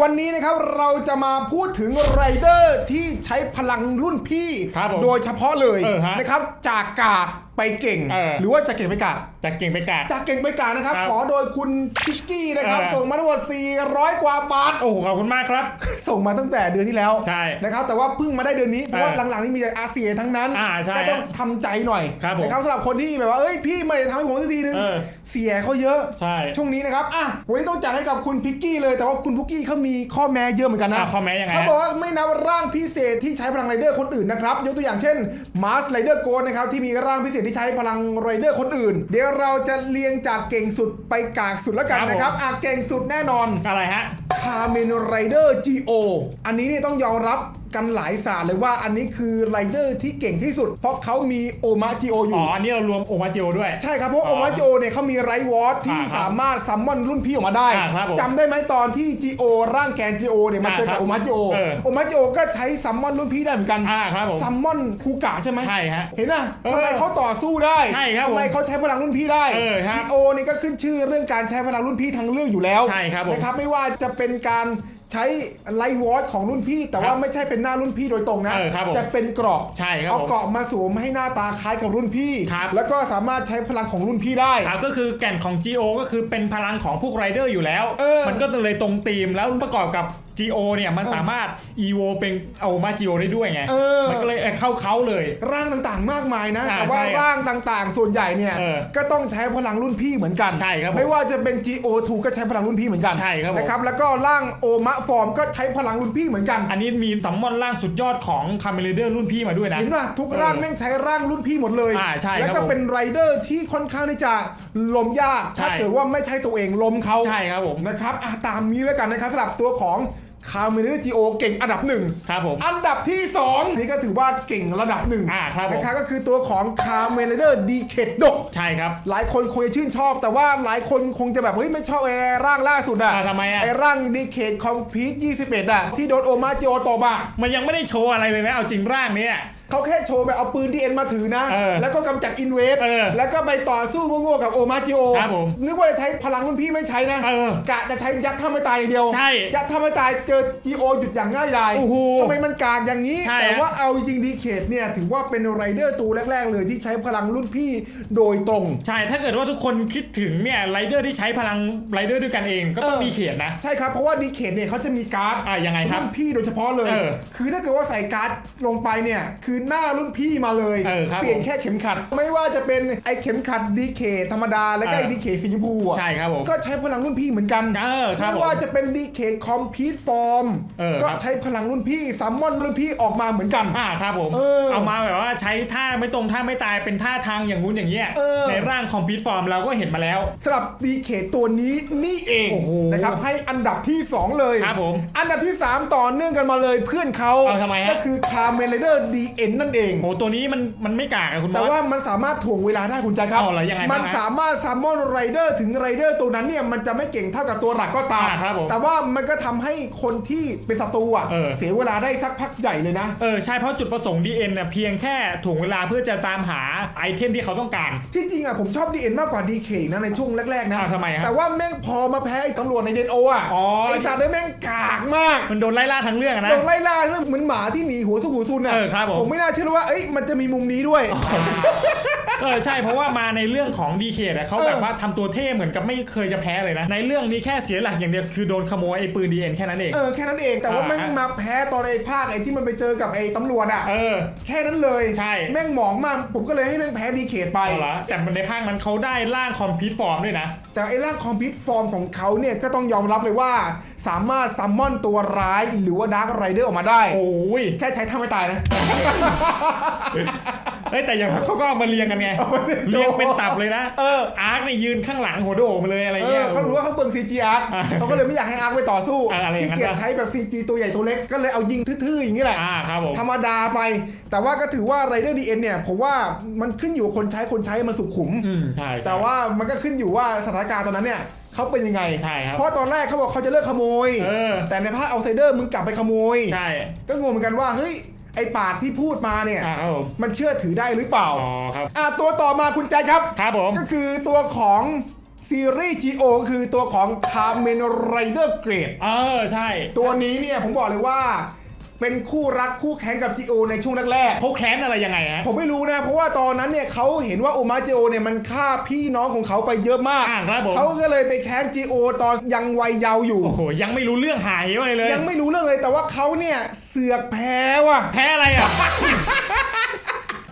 วันนี้นะครับเราจะมาพูดถึงไรเดอร์ที่ใช้พลังรุ่นพี่ ครับผมโดยเฉพาะเลยเออฮะนะครับจากกากไปเก่ง เออ หรือว่าจากเก่งไปกากจากเก่งไปกาด จากเก่งไปกากนะครับ ครับขอโดยคุณพิกกี้นะครับ เออ ส่งมาทั้งหมด400 กว่าบาท โอ้โหขอบคุณมากครับ ส่งมาตั้งแต่เดือนที่แล้วใช่นะครับ แต่ว่าเพิ่งมาได้เดือนนี้ เพราะว่าเออหลังๆนี่มีแต่อาเซียทั้งนั้นอ่าใช่ก็ต้องทำใจหน่อยครับผมนะครับสำหรับคนที่แบบว่าเอ้ยพี่ไม่ได้ทำให้ผมสักทีนึงเออ เสียเขาเยอะใช่ช่วงนี้นะครับอะวันนี้ต้องจัดให้กับคุณพิกกี้เลยแต่ว่าคุณพิกกี้เขามีข้อแม้เยอะเหมือนกันนะอะข้อแม้ยังไงฮะ เขาบอกว่าไม่นับร่างพิเศษที่ใช้พลังไรเดอร์คนอื่นนะครับยกตัวอย่างเช่นมาร์สไรเดอร์โกนะครับที่มีร่างพิเศษที่ใช้พลังไรเดอร์คนอื่นเดี๋ยวเราจะเรียงจากเก่งสุดไปกากสุดแล้วกันครับผม นะครับอะเก่งสุดแน่นอน อะไรฮะ คาเมนไรเดอร์ GO อันนี้เนี่ยต้องยอมรับ กันหลายศาสตร์เลยว่าอันนี้คือไรเดอร์ที่เก่งที่สุด เพราะเขามีโอมา GO ออ๋ยู่ ออันนี้เรารวมโอมาเจโอด้วย ใช่ครับ เพราะอ๋โออมาจิโอเนี่ยเขามีไรวอร์ดที่อ่าครับสามารถซัมมอนรุ่นพี่ออกมาได้อ่าครับผมจำได้ไหมตอนที่จีโอร่างแกนจีโอเนี่ยมันอ่าเจอครักับบโอมาจิโอเออโอมาจิโอก็ใช้ซัมมอนรุ่นพี่ได้เหมือนกันอ่าครับผมซัมมอนคูกะใช่ไหมใช่ฮะเห็นนะเออทำไมเขาต่อสู้ได้ใช่ครับผมทำไมเขาใช้พลังรุ่นพี่ได้เออฮะจีโอเนี่ยก็ขึ้นชื่อเรื่องการใช้พลังรุ่นพี่ทางเรื่องอยู่แล้วใช่ครับผม นะครับไม่ว่าจะเป็นการ ใช้ไลท์วอร์ดของรุ่นพี่ แต่ว่าครับไม่ใช่เป็นหน้ารุ่นพี่โดยตรงนะ เออครับผมจะเป็นเกราะใช่ครับเอาผมเกราะมาสวมให้หน้าตาคล้ายกับรุ่นพี่ ครับ แล้วก็สามารถใช้พลังของรุ่นพี่ได้ ครับก็คือแก่นของ GO ก็คือเป็นพลังของพวกไรเดอร์อยู่แล้ว เออ มันก็เลยตรงธีมแล้วประกอบกับ GO เนี่ยมันสามารถ EVO เป็นโอมาจิโอได้ด้วยไง เออ มันก็เลยเข้าเขาเลย ร่างต่างๆ มากมายนะ อ่าแต่ว่าใช่ร่างต่างๆ ส่วนใหญ่เนี่ย เออก็ต้องใช้พลังรุ่นพี่เหมือนกัน ใช่ครับผมไม่ว่าจะเป็น GO2 ก็ใช้พลังรุ่นพี่เหมือนกันใช่ครับผม นะครับแล้วก็ร่างโอมะฟอร์มก็ใช้พลังรุ่นพี่เหมือนกันอันนี้มีซัมมอนร่างสุดยอดของคาเมเลเดอร์รุ่นพี่มาด้วยนะ เห็นป่ะทุกร่างแม่งใช้ร่างรุ่นพี่หมดเลยอ่าใช่ครับแล้วก็เป็นไรเดอร์ที่ค่อนข้างที่จะล้มยากใช่ถ้าเกิดว่าไม่ใช่ตัวเองล้มเขา ใช่ครับผม นะครับอะตามนี้แล้วกันนะครับสำหรับตัวของ คาร์เมเนอร์จีโอเก่งอันดับหนึ่งครับผม อันดับที่ 2 นี่ก็ถือว่าเก่งระดับหนึ่งอ่าครับผม นะครับก็คือตัวของคาร์เมเดอร์ดีเคดดก ใช่ครับ หลายคนคงจะชื่นชอบ แต่ว่าหลายคนคงจะแบบ เฮ้ย ไม่ชอบไอ้ร่างล่าสุดอะอ่าทำไมอะไอ้ร่างดีเคดคอมพีท21อะที่โดนโอมาจิโอตบอะมันยังไม่ได้โชว์อะไรเลยนะเอาจริงร่างเนี้ย เขาแค่โชว์แบบเอาปืนดีเอ็นมาถือนะ เออแล้วก็กำจัดอินเวสเออแล้วก็ไปต่อสู้โง่ๆกับโอมาจิโอครับผมนึกว่าจะใช้พลังรุ่นพี่ไม่ใช้นะเออกะจะใช้ยัดท่าไม่ตายอย่างเดียวใช่ยัดท่าไม่ตายเจอจีโอหยุดอย่างง่ายดายโอ้โหทำไมมันกากอย่างนี้ ใช่แต่ฮะว่าเอาจริงดีเคดเนี่ยถือว่าเป็นไรเดอร์ตัวแรก ๆ เลยที่ใช้พลังรุ่นพี่โดยตรง ใช่ถ้าเกิดว่าทุกคนคิดถึงเนี่ยไรเดอร์ที่ใช้พลังไรเดอร์ด้วยกันเองก็ต้องเออ มีเขียนนะ ใช่ครับเพราะว่าดีเคดเนี่ยเขาจะมีการ์ด อะยังไงครับ รุ่นพี่โดยเฉพาะเลย เออคือถ้าเกิดว่าใส่การ์ดลงไปเนี่ย คือหน้ารุ่นพี่มาเลยเออครับเปลี่ยนแค่เข็มขัด ไม่ว่าจะเป็นไอเข็มขัดดีเคธรรมดาแล้วก็เออไอดีเคสีชมพูอะใช่ครับผมก็ใช้พลังรุ่นพี่เหมือนกันเออครับไม่ว่าจะเป็นดีเคคอมพีทฟอร์มเออก็ครับใช้พลังรุ่นพี่ซัมมอนรุ่นพี่ออกมาเหมือนกันอ่าครับผมเออเอามาแบบว่าใช้ท่าไม่ตรงท่าไม่ตายเป็นท่าทางอย่างงู้นอย่างเงี้ยเออในร่างคอมพิวฟอร์มเราก็เห็นมาแล้วสำหรับดีเคตัวนี้นี่เองโอ้โหนะครับให้อันดับที่ 2 เลยครับผมอันดับที่ 3 ต่อเนื่องกันมาเลยเพื่อนเขาเอาทำไมฮะก็คือคาร์เมเลเดอร์ดีเอ็นนั่นเอง โหตัวนี้มันมันไม่กากอะคุณบแต่อสว่ามันสามารถถ่วงเวลาได้คุณแจ๊คครับ เอาเหรอยังไงบ้างฮะมันสามารถซัมมอนไรเดอร์ถึงไรเดอร์ตัวนั้นเนี่ยมันจะไม่เก่งเท่ากับตัวหลักก็ตาม อ่าครับผมแต่ว่ามันก็ทำให้คนที่เป็นศัตรูอะเออ เสียเวลาได้สักพักใหญ่เลยนะ เออใช่เพราะจุดประสงค์ DN น่ะเพียงแค่ถ่วงเวลาเพื่อจะตามหาไอเทมที่เขาต้องการ ที่จริงอะผมชอบดีเอ็นมากกว่าดีเคนะในช่วงแรกๆนะอ้าวทำไมฮะแต่ว่าแม่งพอมาแพ้ไอ้ตำรวจในเดนโออะอ๋อ ไอ้สัตว์เนี่ยแม่งกากมากมันโดนไล่ล่าทั้งเรื่องอะนะ โดนไล่ล่าเรื่องเหมือนหมาที่หนีหัวสุกหัวซุนอะเออครับผม ผมไม่น่าเชื่อเลยว่าเอ้ยมันจะมีมุมนี้ด้วย เออใช่เพราะว่ามาในเรื่องของดีเคอะเขาเออแบบว่าทำตัวเท่เหมือนกับไม่เคยจะแพ้เลยนะ ในเรื่องนี้แค่เสียหลักอย่างเดียวคือโดนขโมยไอ้ปืน DN แค่นั้นเอง เออแค่นั้นเองแต่ว่าอ่าแม่งมาแพ้ตอนไอ้ภาคไอ้ที่มันไปเจอกับไอ้ตำรวจอะเออ แค่นั้นเลยใช่ แม่งหมองมากผมก็เลยให้แม่งแพ้ดีเคทไป เอาละแต่ในภาคนั้นเขาได้ร่างคอมพิวฟอร์มด้วยนะ แต่ไอ้ร่างคอมพิวฟอร์มของเขาเนี่ยก็ต้องยอมรับเลยว่าสามารถซัมมอนตัวร้ายหรือว่าดาร์กไรเดอร์ออกมาได้โอ้ยแค่ใช้ท่าไม่ตายนะ เอ้ยแต่อย่างนั้นเขาก็เอามาเรียงกันไงเอามาเรียง เรียงเป็นตับเลยนะเอออาร์คเนี่ยยืนข้างหลังหัวโดมาเลยอะไรเอเงี้อย เขารู้ว่าเขาเบิ่ง CG อาร์อ่าเขาก็เลยไม่อยากให้อาร์ไปต่อสู้อ่าอะไรอย่างที่นั้นเกียจใช้แบบ CG ตัวใหญ่ตัวเล็กก็เลยเอายิงทื่อๆอย่างนี้แหละ อ่าครับผม ธรรมดาไป แต่ว่าก็ถือว่า Rider DN เนี่ยผมว่ามันขึ้นอยู่กับคนใช้คนใช้มันสุขุม อืมใช่ใช่แต่ว่ามันก็ขึ้นอยู่ว่าสถานการณ์ตอนนั้นเนี่ย เขาเป็นยังไง ใช่ครับเพราะตอนแรกเขาบอกเขาจะเลิกขโมย เออ แต่ในภาคเอาไซเดอร์มึงกลับไปขโมย ใช่ก็งงเหมือนกันว่าเฮ้ยไอปากที่พูดมาเนี่ย อ่าครับผมมันเชื่อถือได้หรือเปล่า อ๋อครับ อะตัวต่อมาคุณแจ็คครับ ครับผม ก็คือตัวของซีรีส์ GO ก็คือตัวของ Kamen Rider Grade เออ ใช่ ตัวนี้เนี่ยผมบอกเลยว่า เป็นคู่รักคู่แข่งกับ GO ในช่วงแรกเขาแค้นอะไรยังไงฮะๆผมไม่รู้นะ เพราะว่าตอนนั้นเนี่ยเขาเห็นว่าโอมาจิโอเนี่ยมันฆ่าพี่น้องของเขาไปเยอะมาก อ่าครับผม เขาก็เลยไปแค้น GO ตอนยังวัยเยาว์อยู่ โอ้โห ยังไม่รู้เรื่องหายไปเลย ยังไม่รู้เรื่องเลยแต่ว่าเขาเนี่ยเสือกแพ้ว่ะ แพ้อะไรอะ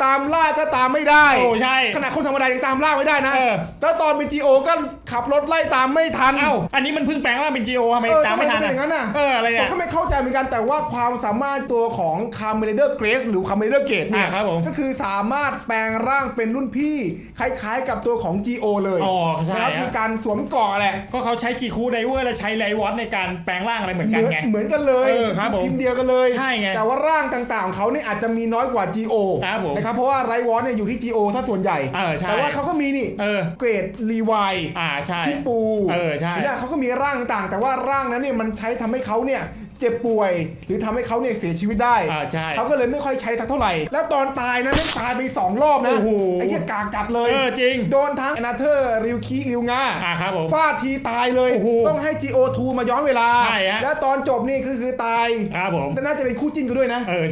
ตามล่าก็ตามไม่ได้โอ้ใช่ขนาดคนธรรมดายังตามล่าไม่ได้นะเออ แล้วตอนเป็น GO ก็ขับรถไล่ตามไม่ทันเอ้าอันนี้มันเพิ่งแปลงร่างเป็น GO ทำไมเออตามไม่ทันทำไมเป็นอย่างนั้นน่ะเอออะไรผเนี่มย ก็ไม่เข้าใจเหมือนกันแต่ว่าความสามารถตัวของคาร์เมเดอร์เกรสหรือคาร์เมเดอร์เกตเนี่ยอ่าครับผมก็คือสามารถแปลงร่างเป็นรุ่นพี่คล้ายๆกับตัวของ GO เลยอ๋อใช่นะครับฮะ คือการสวมเกราะแหละ ก็เขาใช้จีคูไดเวอร์และใช้ไลวอตในการแปลงร่างอะไรเหมือนเหกันมือนไง เหมือนกันเลยเออครับผมพิมพ์เดียวกันเลย ใช่ไงแต่ว่าร่างต่างๆของเขาเนี่ยอาจจะมีน้อยกว่า GO ครับผม นะครับ เพราะว่าไรวอนเนี่ยอยู่ที่ GO ถ้าส่วนใหญ่ เออใช่แต่ว่าเขาก็มีนี่เออ เกรดรีไวอ่าใช่ ชิปูเออใช่เห็นไหมเขาก็มีร่างต่างๆ แต่ว่าร่างนั้นเนี่ยมันใช้ทำให้เขาเนี่ยเจ็บป่วย หรือทำให้เขาเนี่ยเสียชีวิตได้ อ่าใช่ เขาก็เลยไม่ค่อยใช้สักเท่าไหร่ แล้วตอนตายนะไม่ตายไปสองรอบนะโอ้โหไอ้เหี้ยกากัดเลย เออจริง โดนทั้งอนาเธอร์ริวคิริวงาอ่าครับผม ฟาดทีตายเลย โอ้โหต้องให้ GO2 มาย้อนเวลา ใช่ฮะ แล้วตอนจบนี่คือคือตาย ครับผม น่าจะเป็นคู่จิ้นกันด้วยนะ เออ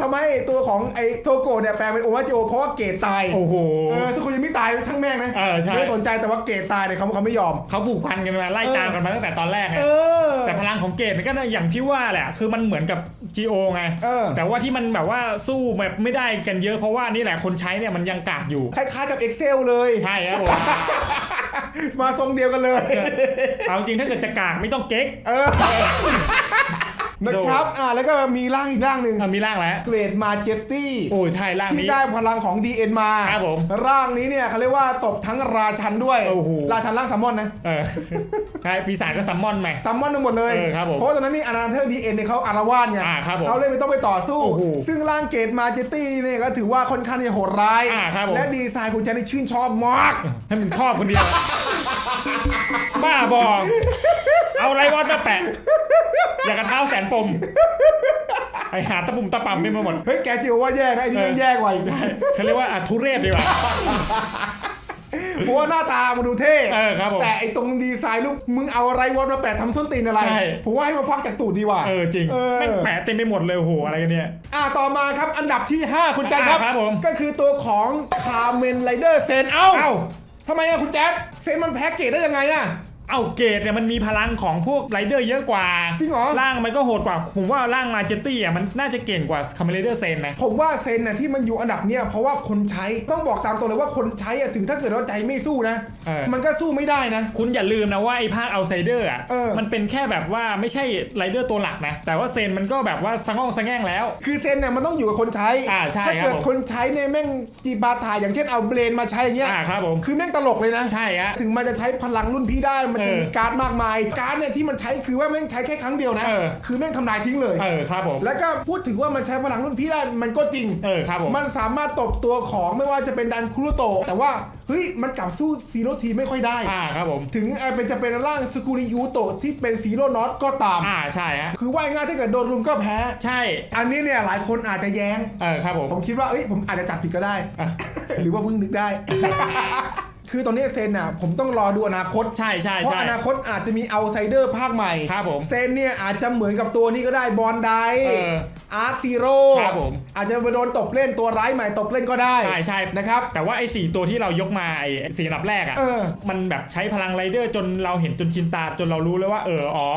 ทำไมตัวของไอ้โทโกะเนี่ยแปลงเป็นโอวาจิโอเพราะว่าเกตตายโอ้โหเออทุกคนยังไม่ตายช่างแม่งนะเออใช่ ไม่สนใจแต่ว่าเกตตายเนี่ยเขาเขาไม่ยอม เขาผูกพันกันมาไล่ตามกันมาตั้งแต่ตอนแรกไงเออ แต่พลังของเกตมันก็อย่างที่ว่าแหละ คือมันเหมือนกับ GO ไงเออ แต่ว่าที่มันแบบว่าสู้แบบไม่ได้กันเยอะเพราะว่านี่แหละคนใช้เนี่ยมันยังกากอยู่ คล้ายๆกับ Excel เลย ใช่ครับผม มาทรงเดียวกันเลย เอาจริงถ้าเกิดจะกากไม่ต้องเก๊ก เออ นะครับอ่าแล้วก็มีร่างอีกร่างหนึ่งอะมีร่างแล้วเกรดมาเจสตี้ โอ้ยใช่ร่างที่นี้ ได้พลังของ DN มา ครับผม ร่างนี้เนี่ยเขาเรียกว่าตบทั้งราชันด้วย โอ้โห ราชันร่างซัมมอนนะเออใช่ปีศาจก็ซัมมอนใหม่ ซัมมอนทั้งหมดเลย เออครับผมเพราะว่าตอนนั้นนี่อนาเธอร์ DN เนี่ยเขาอารวาสไงอ่าครับผมเขาเลยไม่ต้องไปต่อสู้ โอ้โหซึ่งร่างเกรดมาเจสตี้เนี่ยก็ถือว่าค่อนข้างที่จะโหดร้าย อ่าครับผม และดีไซน์คุณแจนี่ชื่นชอบมาก ให้มันชอบคนเดียว บ้าบอ เอาไรวอดมาแปะ อยากกระเท้าแสนปมไอหาตะปุ่มตะปำไปหมด เฮ้ยแกจิวว่าแย่นะไอ้นี่เออแม่งแย่กว่าอีกเขาเรียกว่าอะทุเรศดีกว่า เพราะว่าหน้าตามันดูเท่เออครับผมแต่ไอ้ตรงดีไซน์รูปมึงเอาอะไรวอดมาแปะทำส้นตีนอะไรใช่ ผมว่าให้มาฟักจากตูดดีกว่า เออจริงเออ แม่งแปะเต็มไปหมดเลยโอ้โหอะไรกันเนี่ย อะต่อมาครับอันดับที่ 5 คุณแจ๊คครับ อะครับผม ก็คือตัวของคาเมนไรเดอร์เซนเอ้า เอ้า ทำไมอะคุณแจ๊คเซนมันแพ็กเกจได้ยังไงอะเอาเกรดเนี่ยมันมีพลังของพวกไรเดอร์เยอะกว่าจริงเหรอร่างมันก็โหดกว่า ผมว่าร่างมาเจตตี้อะมันน่าจะเก่งกว่าคาเมเลเดอร์เซนนะผมว่าเซนน่ะที่มันอยู่อันดับเนี้ยเพราะว่าคนใช้ต้องบอกตามตรงเลยว่าคนใช้อะถึงถ้าเกิดว่าใจไม่สู้นะ เออ มันก็สู้ไม่ได้นะ คุณอย่าลืมนะว่าไอ้ภาคเอาไซเดอร์อะ เออ มันเป็นแค่แบบว่าไม่ใช่ไรเดอร์ตัวหลักนะ แต่ว่าเซนมันก็แบบว่าสะง่องสะแง่งแล้ว คือเซนเนี่ยมันต้องอยู่กับคนใช้อ่าใช่ถ้าเกิดครับผม คนใช้เนี่ยแม่งจีบาถ่ายอย่างเช่นเอาเบรนมาใช้อย่างเงี้ยอ่าครับผม คือแม่งตลกเลยนะ ใช่ฮะ ถึงมันจะใช้พลังรุ่นพี่ได้มันจะเออมีการ์ดมากมาย การ์ดเนี่ยที่มันใช้คือว่าแม่งใช้แค่ครั้งเดียวนะ เออ คือแม่งทำลายทิ้งเลย เออครับผม แล้วก็พูดถึงว่ามันใช้พลังรุ่นพี่ได้มันก็จริง เออครับผม มันสามารถตบตัวของไม่ว่าจะเป็นดันคุรุโตะแต่ว่าเฮ้ยมันกลับสู้ซีโร่ทีไม่ค่อยได้ อ่าครับผมถึงเอ่อเป็นจะเป็นร่างสกุริยูโตะที่เป็นซีโร่น็อตก็ตาม อ่าใช่ฮะคือว่ายง่ายถ้าเกิดโดนรุมก็แพ้ ใช่ อันนี้เนี่ยหลายคนอาจจะแย้งเออครับผมผมคิดว่าเอ้ยผมอาจจะจับผิดก็ได้อะหรือว่าเพิ่งนึกได้คือตอนนี้เซนน่ะผมต้องรอดูอนาคตใช่ใช่เพราะใช่อนาคตอาจจะมีเอาไซเดอร์ภาคใหม่ครับผมเซนเนี่ยอาจจะเหมือนกับตัวนี้ก็ได้บอลไดเอออาร์คซีโร่ครับผมอาจจะไปโดนตบเล่นตัวร้ายใหม่ตบเล่นก็ได้ใช่ใช่ นะครับ แต่ว่าไอ้สี่ตัวที่เรายกมาไอ้สี่อันดับแรกเออ อะ่ะมันแบบใช้พลังไรเดอร์จนเราเห็นจนชินตาจนเรารู้เลยว่าเอออ๋อ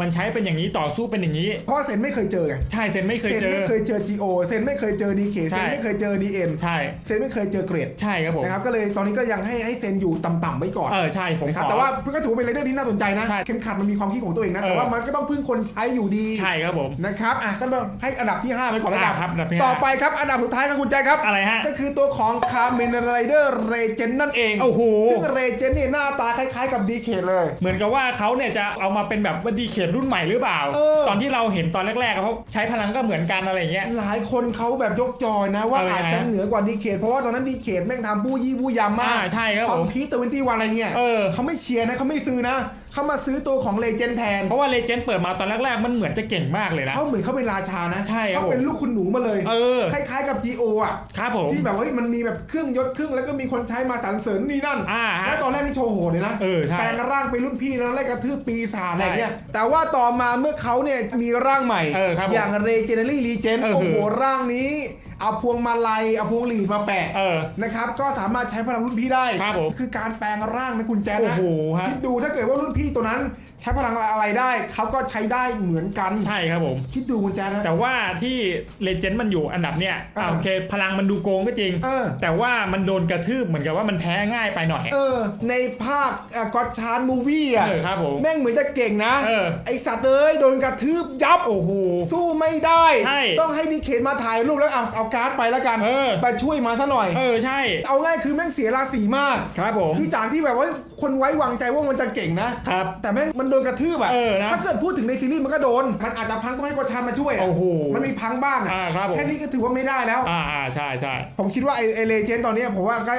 มันใช้เป็นอย่างนี้ต่อสู้เป็นอย่างนี้ เพราะเซนไม่เคยเจอไงใช่เซนไม่เคยเซนเจอไม่เคยเจอ GO เซนไม่เคยเจอ DK เซใช่ นไม่เคยเจอ DM ใช่ เซนไม่เคยเจอเกรดใช่ครับผมนะครับก็เลยตอนนี้ก็ยังให้ให้เซนอยู่ต่ำๆไว้ก่อนเออใช่ผมนะครับขอแต่ว่าก็ถือว่าเป็นไรเดอร์ที่น่าสนใจนะใช่เข็มขัดมันมีความคิดของตัวเองนะเออ แต่ว่ามันก็ต้องพึ่งคนใช้อยู่ดีใช่ครับผม นะครับอะก็ต้องให้อันดับที่ 5 ไปก่อนแล้วกันอะครับอันดับที่ห้าต่อไปครับ อันดับสุดท้ายครับคุณแจ็คครับอะไรฮะก็คือตัวของคาเมนไรเดอร์เรเจนนั่นเองโอ้โห ซึ่งเรเจนเนี่ยหน้าตาคล้ายๆกับดีเคเลย เหมือนกับว่าเขาเนี่ยจะเอามาเป็นแบบว่าดีเขตรุ่นใหม่หรือเปล่า เออ ตอนที่เราเห็นตอนแรกๆอะเขาใช้พลังก็เหมือนกันอะไรอย่างเงี้ย หลายคนเขาแบบยกจอยนะ ว่าเอายังไงอาจจะเหนือกว่าดีเคเพราะว่าตอนนั้นดีเคแม่งทำบู้ยี่บู้ยำมากอ่าใช่ครับคอผมมพีทเตอร์เวนตี้วันอะไรเงี้ยเออ เขาไม่เชียร์นะเขาไม่ซื้อนะ เขามาซื้อตัวของเลเจนด์แทน เพราะว่าเลเจนด์เปิดมาตอนแรกๆ มันเหมือนจะเก่งมากเลยนะ เขาเหมือนเขาเป็นราชานะใช่ครับเขาเป็นลูกคุณหนูมาเลย เออ คล้ายๆกับ GO อะครับผมที่แบบว่าเฮ้ยมันมีแบบเครื่องยศเครื่องแล้วก็มีคนใช้มาสรรเสริญนี่นั่น อ่าฮะแล้วตอนแรกนี่โชว์โหดเลยนะ เออใช่ แปลงร่างเป็นรุ่นพี่แล้วไล่กระทืบปีศาจอะไรใช่เงี้ย แต่ว่าต่อมาเมื่อเขาเนี่ยมีร่างใหม่ เออครับผม อย่าง Regenerary Regen เออโอ้โหร่างนี้ เอาพวงมาลัยเอาพวงหลีดมาแปะเออนะครับก็สามารถใช้พลังรุ่นพี่ได้ครับผมคือการแปลงร่างนะคุณแจ๊ดโอ้นะโหฮะ คิดดูถ้าเกิดว่ารุ่นพี่ตัวนั้นใช้พลังอะไรได้เขาก็ใช้ได้เหมือนกัน ใช่ครับผม คิดดูคุณแจ๊ดนะ แต่ว่าที่เลเจนด์มันอยู่อันดับเนี้ยอ่าอ่าโอเคพลังมันดูโกงก็จริง เออ แต่ว่ามันโดนกระทืบเหมือนกับว่ามันแพ้ง่ายไปหน่อย เออ ในภาคก็ชานมูวี่อะ เออครับผมแม่งเหมือนจะเก่งนะ เออ ไอสัตว์เอ้ยโดนกระทืบยับ โอ้โห สู้ไม่ได้ ใช่ต้องให้ดีเคนมาถ่ายรูปแล้วเอาเอาการ์ดไปแล้วกันเออ ไปช่วยมาซะหน่อย เออใช่ เอาง่ายคือแม่งเสียราศีมาก ครับผม คือจากที่แบบว่าคนไว้วางใจว่ามันจะเก่งนะ ครับ แต่แม่งมันโดนกระทืบอะเออนะถ้าเกิดพูดถึงในซีรีส์มันก็โดน มันอาจจะพังต้องให้กวชานมาช่วยอะโอ้โหมันมีพังบ้างอะอ่าครับผม แค่นี้ก็ถือว่าไม่ได้แล้ว อ่าอ่าใช่ใช่ผมคิดว่าไอไอเลเจนตอนเนี้ยผมว่าก็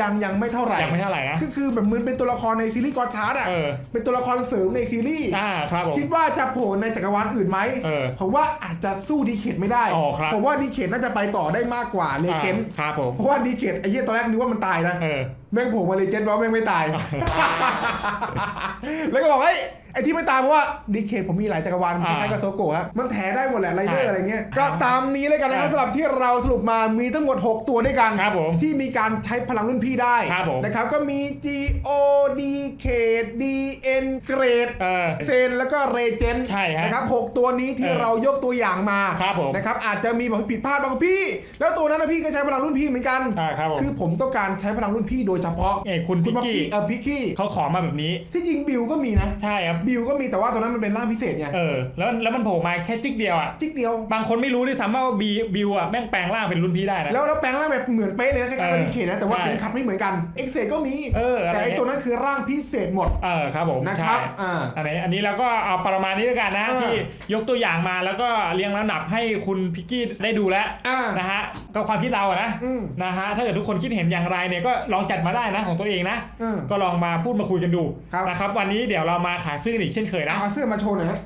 ยังยังไม่เท่าไหร่ ยังไม่เท่าไหร่นะ คือคือแบบเหมือนเป็นตัวละครในซีรีส์กอชาร์ดอะเออเป็นตัวละครเสริมในซีรีส์อ่าครับผม คิดว่าจะโผล่ในจักรวาลอื่นไหมเออผมว่าอาจจะสู้ดีเขตไม่ได้อ๋อครับ ผมว่าดีเขตน่าจะไปต่อได้มากกว่าเลเจนอ่าครับผมเพราะว่าดีเขตไอ้เหี้ยตอนแรกนึกว่ามันตายนะ เออ แม่งโผล่มาเลเจนด์ว่าแม่งไม่ตาย แล้วก็บอกเฮ้ย ไอ้ที่ไม่ตายเพราะว่าดีเคทผมมีหลายจักรวาลคอ่าล้ายๆกับโซโกะฮะมันแถได้หมดแหละไรเดอร์ใช่อะไรเงี้ยก็ตามนี้เลยกันนะครับอ่าสำหรับที่เราสรุปมามีทั้งหมด 6 ตัวด้วยกันครับผมที่มีการใช้พลังรุ่นพี่ได้ครับผมนะครับก็มี G O D K D N เกรดเออเซนแล้วก็เรเจนใช่ฮะนะครับหกตัวนี้ที่เออเรายกตัวอย่างมาครับผมนะครับอาจจะมีแบบผิดพลาดบางพี่ แล้วตัวนั้นนะพี่ก็ใช้พลังรุ่นพี่เหมือนกันอ่าครับผมคือผมต้องการใช้พลังรุ่นพี่โดยเฉพาะเอ้ยคุณพิกกี้เออพิกกี้เขาขอมาแบบนี้ที่จริงบิวก็มีนะใช่ครับบิวก็มีแต่ว่าตอนนั้นมันเป็นร่างพิเศษไงเออแล้วแล้วมันโผล่มาแค่จิ๊กเดียวอะจิ๊กเดียว บางคนไม่รู้ด้วยซ้ำว่าบีบิวอะแม่งแปลงร่างเป็นรุ่นพี่ได้นะแล้วแล้วแปลงร่างแบบเหมือนเป๊ะเลยนะคล้ายๆกับเออดีเคนะแต่ว่าใช่เข็มขัดไม่เหมือนกันเอ็กเซก็มีเอออะไรแต่ไอตัวนั้นคือร่างพิเศษหมดเออครับผมนะครับใช่อ่าอันนี้อันนี้เราก็เอาประมาณนี้แล้วกันนะอ่าที่ยกตัวอย่างมาแล้วก็เรียงลำดับให้คุณพิกกี้ได้ดูแล้วอ่านนะฮะก็ความคิดเราอะนะอืมนะฮะถ้าเกิดทุกคนคิดเห็นอย่างไรเนี่ยก็ลองจัดมาได้นะของตัวเองนะอืมก็ลองมาพูดมาคุยกันดูครับนะครับวันนี้เดี๋ยวเรามาขายซื้อกันอีกเช่นเคยนะเอาเสื้อมาโชว์หน่อยฮะ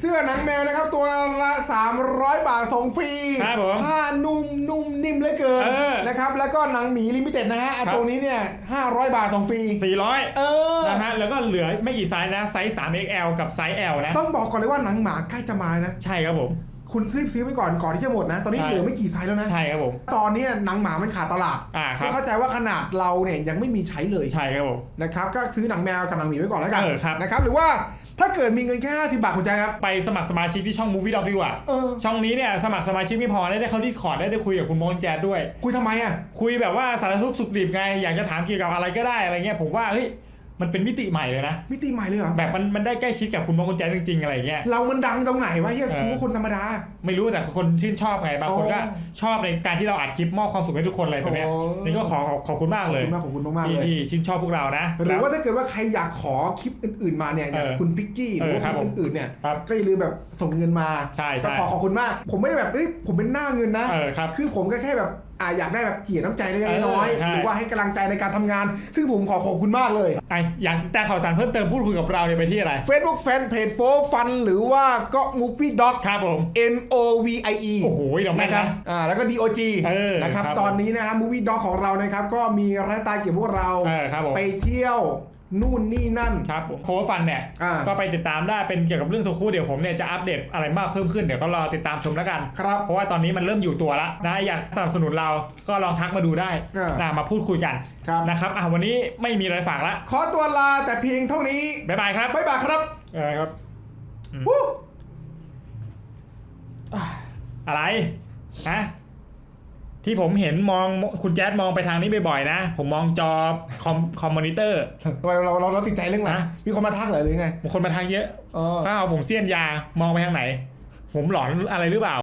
เสื้อหนังแมวนะครับ ตัวละ 300 บาทส่งฟรีครับผมผ้านุ่มนุ่มนิ่มเหลือเกินเออนะครับแล้วก็หนังหมีลิมิเต็ดนะฮะอะครับตัวนี้เนี่ย 500 บาทส่งฟรี 400 เออนะฮะแล้วก็เหลือไม่กี่ไซส์นะ ไซส์ 3XL กับไซส์ L นะ ต้องบอกก่อนเลยว่าหนังหมาใกล้จะมานะ ใช่ครับผม คุณรีบซื้อไปก่อนก่อนที่จะหมดนะ ตอนนี้ใช่ เหลือไม่กี่ไซส์แล้วนะ ใช่ครับผม ตอนนี้หนังหมามันขาดตลาดอ่าครับ เข้าใจว่าขนาดเราเนี่ยยังไม่มีใช้เลยใช่ครับผม นะครับ ก็ซื้อหนังแมวกับหนังหมีไว้ก่อนแล้วกันเออครับ นะครับ หรือว่าถ้าเกิดมีเงินแค่50บาทคุณแจ๊คครับ ไปสมัครสมาชิกที่ช่อง Movie Dog ดีกว่า เออ ช่องนี้เนี่ยสมัครสมาชิกไม่พอได้ได้เข้าที่คอร์ดได้ได้คุยกับคุณโมนแจดด้วย คุยทำไมอะ คุยแบบว่าสารทุกข์สุขดิบไง อยากจะถามเกี่ยวกับอะไรก็ได้อะไรเงี้ยผมว่าเฮ้ย มันเป็นมิติใหม่เลยนะ มิติใหม่เลยเหรอ แบบมันมันได้ใกล้ชิดกับคุณโมนแจดจริงๆอะไรเงี้ย เรามันดังตรงไหนวะเฮียเออกูก็คนธรรมดา ไม่รู้แต่คนชื่นชอบไง บางคนก็อ๋อชอบในการที่เราอัดคลิปมอบความสุขให้ทุกคนอะไรแบบเนี้ยโอ้นี่ก็ขอขอขอบคุณมากขอบเลยคุณมากขอบคุณมากๆที่เลยที่ชื่นชอบพวกเรานะ หรือว่าถ้าเกิดว่าใครอยากขอคลิปอื่นๆมาเนี่ยอย่างเออคุณพิกกี้หรือว่าเออครับคนอื่นๆเนี่ยครับก็อย่าลืมแบบส่งเงินมา ใช่ใช่ก็ขอขอบคุณมาก ผมไม่ได้แบบเอ้ยผมเป็นหน้าเงินนะเออครับคือผมก็แค่แบบ อ่าอยากได้แบบเกียรติน้ำใจเล็กเออๆน้อยใช่ๆหรือว่าให้กำลังใจในการทำงาน ซึ่งผมขอขอบคุณมากเลยไออยากแต่ข่าวสารเพิ่มเติมพูดคุยกับเราเนี่ยไปที่อะไร Facebook Fanpage โฟฟันหรือว่าก็ Movie Doc ครับผม M O V I E โอ้โหเราแม่นนะครับนะอ่าแล้วก็ D O G เออนะครับครับตอนนี้นะครับ Movie Doc ของเรานะครับก็มีรายตายเกี่ยวกับพวกเราเออครับผมไปเที่ยว นู่นนี่นั่น ครับผมโคฟันเนี่ย อ่า ก็ไปติดตามได้เป็นเกี่ยวกับเรื่องโทคู่เดี๋ยวผมเนี่ยจะอัปเดตอะไรมากเพิ่มขึ้นเดี๋ยวก็รอติดตามชมแล้วกัน ครับ เพราะว่าตอนนี้มันเริ่มอยู่ตัวแล้วนะอยากสนับสนุนเราก็ลองทักมาดูได้เออนะมาพูดคุยกันครับ นะครับอะวันนี้ไม่มีอะไรฝากละขอตัวลาแต่เพียงเท่านี้บ๊ายบายครับบ๊ายบายครับเออครับวู้ อะไรฮะ ที่ผมเห็นมองคุณแจ๊ดมองไปทางนี้บ่อยๆนะ ผมมองจอคอมคอมมอนิเตอร์ทำไมเราเราเราติดใจเรื่องอะไรฮะมีคนมาทักเหรอหรือไงคนมาทางเยอะอ๋อถ้าเอาผมเสี้ยนยามองไปทางไหน ผมหลอนอะไรหรือเปล่า